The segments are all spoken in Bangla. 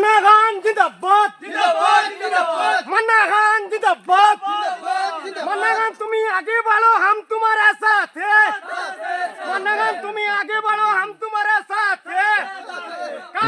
மன்னாகான் திதப்போத் மன்னாகான் திதப்போத்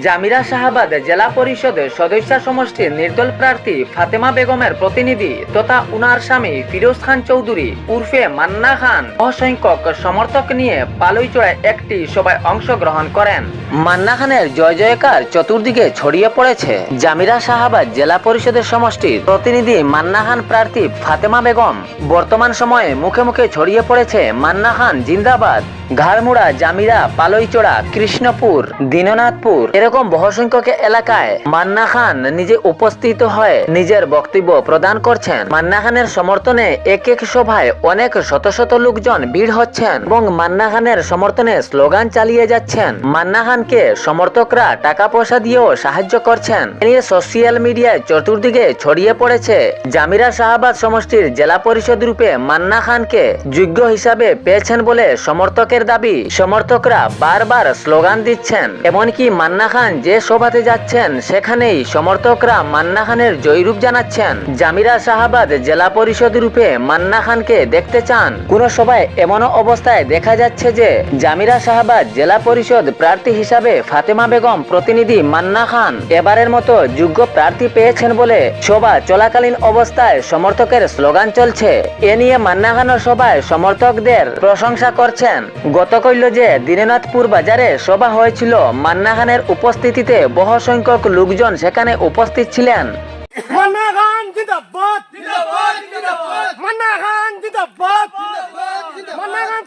জামিরা শাহাবাদ জেলা পরিষদের সদস্য সমষ্টির নির্দল প্রার্থী ফাতেমা বেগমের প্রতিনিধি তথা উনার স্বামী ফিরোজ খান চৌধুরী উর্ফে মান্না খান অসংখ্যক সমর্থক নিয়ে পালইচড়ায় একটি সভায় অংশগ্রহণ করেন। মান্না খানের জয় জয়কার চতুর্দিকে ছড়িয়ে পড়েছে। জামিরা শাহাবাদ জেলা পরিষদের সমষ্টির প্রতিনিধি মান্না খান প্রার্থী ফাতেমা বেগম। বর্তমান সময়ে মুখে মুখে ছড়িয়ে পড়েছে মান্না খান জিন্দাবাদ। ঘাড়মুড়া জামিরা পালইচড়া কৃষ্ণপুর, দীননাথপুর, এরকম বহু সংখ্যক এলাকায় মান্না খান নিজে উপস্থিত হয়ে নিজের বক্তব্য প্রদান করছেন, মান্না খানের সমর্থনে এক এক সভায় অনেক শত শত লোকজন ভিড় হচ্ছেন এবং মান্না খানের সমর্থনে স্লোগান চালিয়ে যাচ্ছেন। মান্না খানকে সমর্থকরা টাকা পয়সা দিয়েও সাহায্য করছেন। নিয়ে সোশ্যাল মিডিয়ায় চতুর্দিকে ছড়িয়ে পড়েছে। জামিরা শাহাবাদ সমষ্টির জেলা পরিষদ রূপে মান্না খানকে যোগ্য হিসাবে পেয়েছেন বলে সমর্থকের দাবি। সমর্থকরা বারবার স্লোগান দিচ্ছেন, এমনকি মান্না খান যে সভাতে যাচ্ছেন, সেখানেই সমর্থকরা মান্না খানের জয়রূপ জানাচ্ছেন। জামিরা শাহাবাদ জেলা পরিষদ রূপে মান্না খানকে দেখতে চান। কোন সভায় এমনও অবস্থায় দেখা যাচ্ছে যে, জামিরা শাহাবাদ জেলা পরিষদ প্রার্থী হিসাবে ফাতেমা বেগম প্রতিনিধি মান্না খান এবারের মতো যোগ্য প্রার্থী পেয়েছেন বলে সভা চলাকালীন অবস্থায় সমর্থকের স্লোগান চলছে। এ নিয়ে মান্না খানের সভায় সমর্থকদের প্রশংসা করছেন। গতকৈল যে দীননাথপুর বাজারে সভা হয়েছিল, মান্না খানের উপস্থিতিতে বহু সংখ্যক লোকজন সেখানে উপস্থিত ছিলেন।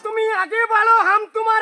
তুমি আগে বলো হাম তোমার